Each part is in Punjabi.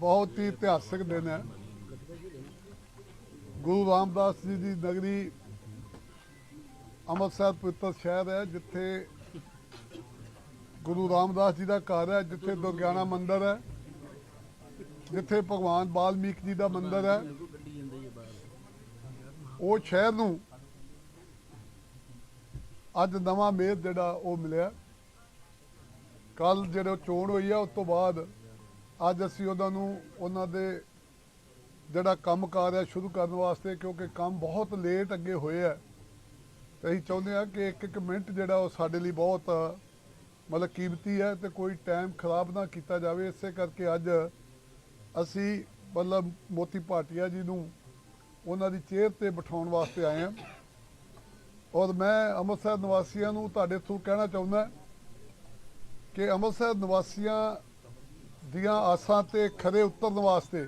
ਬਹੁਤ ਹੀ ਇਤਿਹਾਸਕ ਦਿਨ ਹੈ। ਗੁਰੂ ਰਾਮਦਾਸ ਜੀ ਦੀ ਨਗਰੀ ਅੰਮ੍ਰਿਤਸਰ ਪਵਿੱਤਰ ਸ਼ਹਿਰ ਹੈ, ਜਿੱਥੇ ਗੁਰੂ ਰਾਮਦਾਸ ਜੀ ਦਾ ਘਰ ਹੈ, ਜਿੱਥੇ ਦੁਰਗਿਆਨਾ ਮੰਦਿਰ ਹੈ, ਜਿੱਥੇ ਭਗਵਾਨ ਬਾਲਮੀਕ ਜੀ ਦਾ ਮੰਦਿਰ ਹੈ। ਉਹ ਸ਼ਹਿਰ ਨੂੰ ਅੱਜ ਨਵਾਂ ਮੇਰ ਜਿਹੜਾ ਉਹ ਮਿਲਿਆ। ਕੱਲ ਜਦੋਂ ਚੋਣ ਹੋਈ ਆ ਉਸ ਤੋਂ ਬਾਅਦ ਅੱਜ ਅਸੀਂ ਉਹਨਾਂ ਨੂੰ, ਉਹਨਾਂ ਦੇ ਜਿਹੜਾ ਕੰਮ ਕਾਰ ਹੈ ਸ਼ੁਰੂ ਕਰਨ ਵਾਸਤੇ, ਕਿਉਂਕਿ ਕੰਮ ਬਹੁਤ ਲੇਟ ਅੱਗੇ ਹੋਏ ਆ। ਤੇ ਅਸੀਂ ਚਾਹੁੰਦੇ ਆ ਕਿ ਇੱਕ ਇੱਕ ਮਿੰਟ ਜਿਹੜਾ ਉਹ ਸਾਡੇ ਲਈ ਬਹੁਤ, ਮਤਲਬ ਕੀਮਤੀ ਹੈ ਤੇ ਕੋਈ ਟਾਈਮ ਖਰਾਬ ਨਾ ਕੀਤਾ ਜਾਵੇ। ਇਸੇ ਕਰਕੇ ਅੱਜ ਅਸੀਂ ਮਤਲਬ ਮੋਤੀ ਭਾਟੀਆ ਜੀ ਨੂੰ ਉਹਨਾਂ ਦੀ ਚੇਅਰ ਤੇ ਬਿਠਾਉਣ ਵਾਸਤੇ ਆਏ ਹਾਂ। ਔਰ ਮੈਂ ਅੰਮ੍ਰਿਤਸਰ ਨਿਵਾਸੀਆਂ ਨੂੰ ਤੁਹਾਡੇ ਥਰੂ ਕਹਿਣਾ ਚਾਹੁੰਦਾ ਕਿ ਅੰਮ੍ਰਿਤਸਰ ਨਿਵਾਸੀਆਂ ਦੀਆਂ ਆਸਾਂ ਤੇ ਖਰੇ ਉਤਰਨ ਵਾਸਤੇ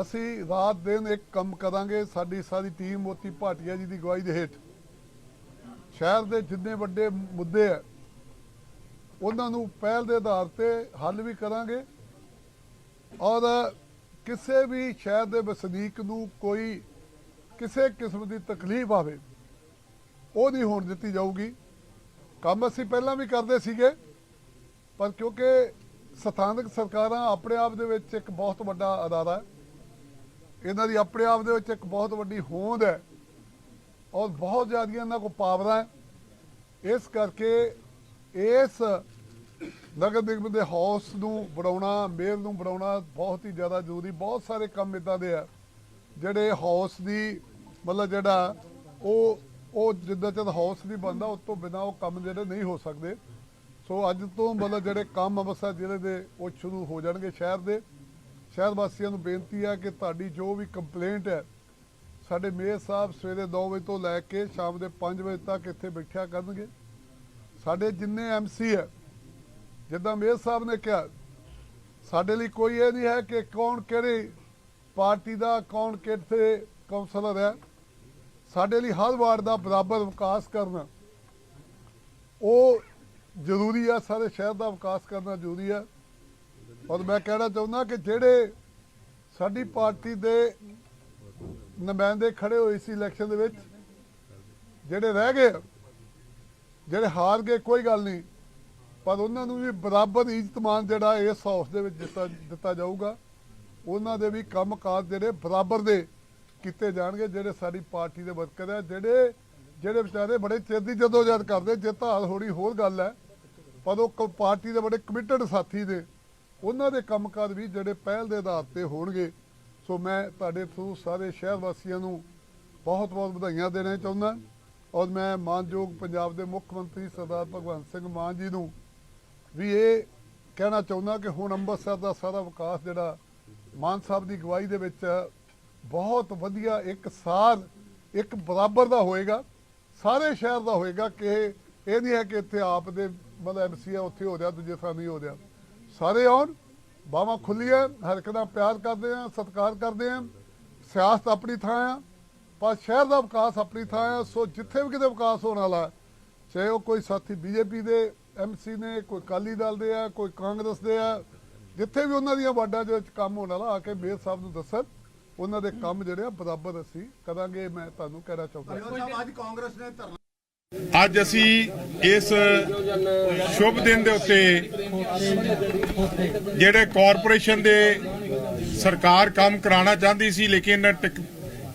ਅਸੀਂ ਰਾਤ ਦਿਨ ਇੱਕ ਕੰਮ ਕਰਾਂਗੇ, ਸਾਡੀ ਸਾਰੀ ਟੀਮ ਮੋਤੀ ਭਾਟੀਆ ਜੀ ਦੀ ਅਗਵਾਈ ਦੇ ਹੇਠ। ਸ਼ਹਿਰ ਦੇ ਜਿੰਨੇ ਵੱਡੇ ਮੁੱਦੇ ਆ, ਉਹਨਾਂ ਨੂੰ ਪਹਿਲ ਦੇ ਆਧਾਰ ਤੇ ਹੱਲ ਵੀ ਕਰਾਂਗੇ ਔਰ ਕਿਸੇ ਵੀ ਸ਼ਹਿਰ ਦੇ ਵਸਨੀਕ ਨੂੰ ਕੋਈ ਕਿਸੇ ਕਿਸਮ ਦੀ ਤਕਲੀਫ ਆਵੇ, ਉਹ ਨਹੀਂ ਹੋਣ ਦਿੱਤੀ ਜਾਊਗੀ। ਕੰਮ ਅਸੀਂ ਪਹਿਲਾਂ ਵੀ ਕਰਦੇ ਸੀਗੇ, ਪਰ ਕਿਉਂਕਿ ਸਥਾਨਕ ਸਰਕਾਰਾਂ ਆਪਣੇ ਆਪ ਦੇ ਵਿੱਚ ਇੱਕ ਬਹੁਤ ਵੱਡਾ ਅਦਾਰਾ ਹੈ। ਇਹਨਾਂ ਦੀ ਆਪਣੇ ਆਪ ਦੇ ਵਿੱਚ ਇੱਕ ਬਹੁਤ ਵੱਡੀ ਹੋਂਦ ਹੈ ਔਰ ਬਹੁਤ ਜ਼ਿਆਦਾ ਇਹਨਾਂ ਕੋਲ ਪਾਵਰਾਂ ਹੈ। ਇਸ ਕਰਕੇ ਇਸ ਨਗਰ ਨਿਗਮ ਦੇ ਹਾਊਸ ਨੂੰ ਬਣਾਉਣਾ, ਮੇਅਰ ਨੂੰ ਬਣਾਉਣਾ ਬਹੁਤ ਹੀ ਜ਼ਿਆਦਾ ਜ਼ਰੂਰੀ। ਬਹੁਤ ਸਾਰੇ ਕੰਮ ਇਦਾਂ ਦੇ ਆ, ਜਿਹੜੇ ਹਾਊਸ ਦੀ ਮਤਲਬ ਜਿਹੜਾ ਉਹ ਉਹ ਜਿੱਦਾਂ ਚਿਰ ਹਾਊਸ ਨਹੀਂ ਬਣਦਾ, ਉਸ ਤੋਂ ਬਿਨਾ ਉਹ ਕੰਮ ਜਿਹੜੇ ਨਹੀਂ ਹੋ ਸਕਦੇ। ਸੋ ਅੱਜ ਤੋਂ ਮਤਲਬ ਜਿਹੜੇ ਕੰਮ ਅੰਮ੍ਰਿਤਸਰ ਜ਼ਿਲ੍ਹੇ ਦੇ, ਉਹ ਸ਼ੁਰੂ ਹੋ ਜਾਣਗੇ ਸ਼ਹਿਰ ਦੇ। ਸ਼ਹਿਰ ਵਾਸੀਆਂ ਨੂੰ ਬੇਨਤੀ ਹੈ ਕਿ ਤੁਹਾਡੀ ਜੋ ਵੀ ਕੰਪਲੇਂਟ ਹੈ, ਸਾਡੇ ਮੇਅਰ ਸਾਹਿਬ ਸਵੇਰੇ 2 ਵਜੇ ਤੋਂ ਲੈ ਕੇ ਸ਼ਾਮ ਦੇ 5 ਵਜੇ ਤੱਕ ਇੱਥੇ ਬੈਠਿਆ ਕਰਨਗੇ। ਸਾਡੇ ਜਿੰਨੇ ਐਮਸੀ ਹੈ, ਜਿੱਦਾਂ ਮੇਅਰ ਸਾਹਿਬ ਨੇ ਕਿਹਾ, ਸਾਡੇ ਲਈ ਕੋਈ ਇਹ ਨਹੀਂ ਹੈ ਕਿ ਕੌਣ ਕਿਹੜੀ ਪਾਰਟੀ ਦਾ, ਕੌਣ ਕਿੱਥੇ ਕਾਉਂਸਲਰ ਹੈ। ਸਾਡੇ ਲਈ ਹਰ ਵਾਰਡ ਦਾ ਬਰਾਬਰ ਵਿਕਾਸ ਕਰਨਾ। ਉਹ ਜ਼ਰੂਰੀ ਆ, ਸਾਰੇ ਸ਼ਹਿਰ ਦਾ ਵਿਕਾਸ ਕਰਨਾ ਜ਼ਰੂਰੀ ਆ। ਔਰ ਮੈਂ ਕਹਿਣਾ ਚਾਹੁੰਦਾ ਕਿ ਜਿਹੜੇ ਸਾਡੀ ਪਾਰਟੀ ਦੇ ਨੁਮਾਇੰਦੇ ਖੜੇ ਹੋਏ ਸੀ ਇਲੈਕਸ਼ਨ ਦੇ ਵਿੱਚ, ਜਿਹੜੇ ਰਹਿ ਗਏ, ਜਿਹੜੇ ਹਾਰ ਗਏ, ਕੋਈ ਗੱਲ ਨਹੀਂ। ਪਰ ਉਹਨਾਂ ਨੂੰ ਵੀ ਬਰਾਬਰ ਇੱਜ਼ਤਮਾਨ ਜਿਹੜਾ ਇਸ ਹਾਊਸ ਦੇ ਵਿੱਚ ਦਿੱਤਾ ਦਿੱਤਾ ਜਾਊਗਾ। ਉਹਨਾਂ ਦੇ ਵੀ ਕੰਮਕਾਜ ਜਿਹੜੇ ਬਰਾਬਰ ਦੇ ਕੀਤੇ ਜਾਣਗੇ, ਜਿਹੜੇ ਸਾਡੀ ਪਾਰਟੀ ਦੇ ਵਰਕਰ ਹੈ ਜਿਹੜੇ ਜਿਹੜੇ ਵਿਚਾਰੇ ਬੜੇ ਚਿਰ ਦੀ ਜਦੋਜਹਿਦ ਕਰਦੇ ਜਿੱਤ ਹਾਰ ਹੋਣੀ ਹੋਰ ਗੱਲ ਹੈ। ਪਰ ਉਹ ਕ- ਪਾਰਟੀ ਦੇ ਬੜੇ ਕਮਿਟਡ ਸਾਥੀ ਨੇ। ਉਹਨਾਂ ਦੇ ਕੰਮਕਾਜ ਵੀ ਜਿਹੜੇ ਪਹਿਲ ਦੇ ਆਧਾਰ ਤੇ ਹੋਣਗੇ। ਸੋ ਮੈਂ ਤੁਹਾਡੇ ਥਰੂ ਸਾਰੇ ਸ਼ਹਿਰ ਵਾਸੀਆਂ ਨੂੰ ਬਹੁਤ ਬਹੁਤ ਵਧਾਈਆਂ ਦੇਣਾ ਚਾਹੁੰਦਾ। ਔਰ ਮੈਂ ਮਾਨਯੋਗ ਪੰਜਾਬ ਦੇ ਮੁੱਖ ਮੰਤਰੀ ਸਰਦਾਰ ਭਗਵੰਤ ਸਿੰਘ ਮਾਨ ਜੀ ਨੂੰ ਵੀ ਇਹ ਕਹਿਣਾ ਚਾਹੁੰਦਾ ਕਿ ਹੁਣ ਅੰਮ੍ਰਿਤਸਰ ਦਾ ਸਾਰਾ ਵਿਕਾਸ ਜਿਹੜਾ ਮਾਨ ਸਾਹਿਬ ਦੀ ਅਗਵਾਈ ਦੇ ਵਿੱਚ ਬਹੁਤ ਵਧੀਆ ਇੱਕ ਸਾਰ, ਇੱਕ ਬਰਾਬਰ ਦਾ ਹੋਏਗਾ। ਸਾਰੇ ਸ਼ਹਿਰ ਦਾ ਹੋਏਗਾ ਕਿ ਇਹ ਨਹੀਂ ਹੈ ਕਿ ਇੱਥੇ ਆਪ ਦੇ ਮਤਲਬ ਐਮਸੀ ਆ, ਉੱਥੇ ਹੋ ਰਿਹਾ, ਦੂਜੇ ਥਾਂ ਨਹੀਂ ਹੋ ਰਿਹਾ। ਸਾਰੇ ਆਉਣ, ਬਾਹਾਂ ਖੁੱਲੀਆਂ, ਹਰ ਇੱਕ ਨਾਲ ਪਿਆਰ ਕਰਦੇ ਆ, ਸਤਿਕਾਰ ਕਰਦੇ ਆ। ਸਿਆਸਤ ਆਪਣੀ ਥਾਂ ਆ, ਪਰ ਸ਼ਹਿਰ ਦਾ ਵਿਕਾਸ ਆਪਣੀ ਥਾਂ ਆ। ਸੋ ਜਿੱਥੇ ਵੀ ਕਿਤੇ ਵਿਕਾਸ ਹੋਣ ਵਾਲਾ ਚਾਹੇ ਉਹ ਕੋਈ ਸਾਥੀ ਬੀਜੇਪੀ ਦੇ ਐਮਸੀ ਨੇ, ਕੋਈ ਅਕਾਲੀ ਦਲ ਦੇ ਆ, ਕੋਈ ਕਾਂਗਰਸ ਦੇ ਆ, ਜਿੱਥੇ ਵੀ ਉਹਨਾਂ ਦੀਆਂ ਵਾਰਡਾਂ ਦੇ ਵਿੱਚ ਕੰਮ ਹੋਣ ਵਾਲਾ, ਆ ਕੇ ਮੇਅਰ ਸਾਹਿਬ ਨੂੰ ਦੱਸਣ, ਉਹਨਾਂ ਦੇ ਕੰਮ ਜਿਹੜੇ ਆ, ਬਰਾਬਰ ਅਸੀਂ ਕਰਾਂਗੇ। ਮੈਂ ਤੁਹਾਨੂੰ ਕਹਿਣਾ ਚਾਹੁੰਦਾ ਅੱਜ ਕਾਂਗਰਸ ਨੇ ਧਰਨਾ ਅੱਜ ਅਸੀਂ ਇਸ ਸ਼ੁਭ ਦਿਨ ਦੇ ਉੱਤੇ ਜਿਹੜੇ ਕਾਰਪੋਰੇਸ਼ਨ ਦੇ ਸਰਕਾਰ ਕੰਮ ਕਰਾਉਣਾ ਚਾਹੁੰਦੀ ਸੀ, ਲੇਕਿਨ ਟਕ-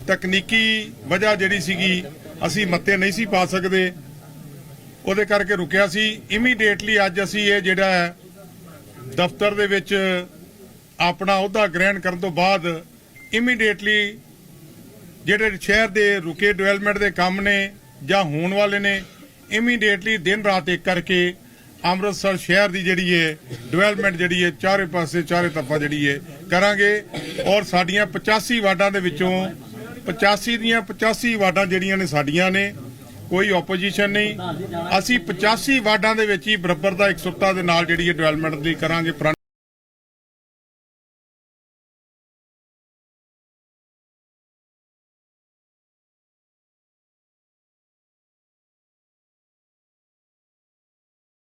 ਤਕਨੀਕੀ ਵਜ੍ਹਾ ਜਿਹੜੀ ਸੀਗੀ, ਅਸੀਂ ਮੱਤੇ ਨਹੀਂ ਸੀ ਪਾ ਸਕਦੇ। ਉਹਦੇ ਕਰਕੇ ਰੁਕਿਆ ਸੀ। ਇਮੀਡੀਏਟਲੀ ਅੱਜ ਅਸੀਂ ਇਹ ਜਿਹੜਾ ਦਫ਼ਤਰ ਦੇ ਵਿੱਚ ਆਪਣਾ ਅਹੁਦਾ ਗ੍ਰਹਿਣ ਕਰਨ ਤੋਂ ਬਾਅਦ ਇਮੀਡੀਏਟਲੀ ਜਿਹੜੇ ਸ਼ਹਿਰ ਦੇ ਰੁਕੇ ਡਿਵੈਲਪਮੈਂਟ ਦੇ ਕੰਮ ਨੇ ਜਾਂ ਹੋਣ ਵਾਲੇ ਨੇ ਇਮੀਡੀਏਟਲੀ ਦਿਨ ਰਾਤ ਇੱਕ ਕਰਕੇ ਅੰਮ੍ਰਿਤਸਰ ਸ਼ਹਿਰ ਦੀ ਜਿਹੜੀ ਹੈ ਡਿਵੈਲਪਮੈਂਟ ਜਿਹੜੀ ਹੈ ਚਾਰੇ ਪਾਸੇ ਚਾਰੇ ਤਰਫਾ ਜਿਹੜੀ ਹੈ ਕਰਾਂਗੇ। ਔਰ ਸਾਡੀਆਂ 85 ਵਾਰਡਾਂ ਦੇ ਵਿੱਚੋਂ 85 ਦੀਆਂ 85 ਵਾਰਡਾਂ ਜਿਹੜੀਆਂ ਨੇ ਸਾਡੀਆਂ ਨੇ, ਕੋਈ ਆਪੋਜੀਸ਼ਨ ਨਹੀਂ। ਅਸੀਂ 85 ਵਾਰਡਾਂ ਦੇ ਵਿੱਚ ਹੀ ਬਰਾਬਰ ਦਾ ਇਕਸੁਰਤਾ ਦੇ ਨਾਲ ਜਿਹੜੀ ਹੈ ਡਿਵੈਲਪਮੈਂਟ ਦੀ ਕਰਾਂਗੇ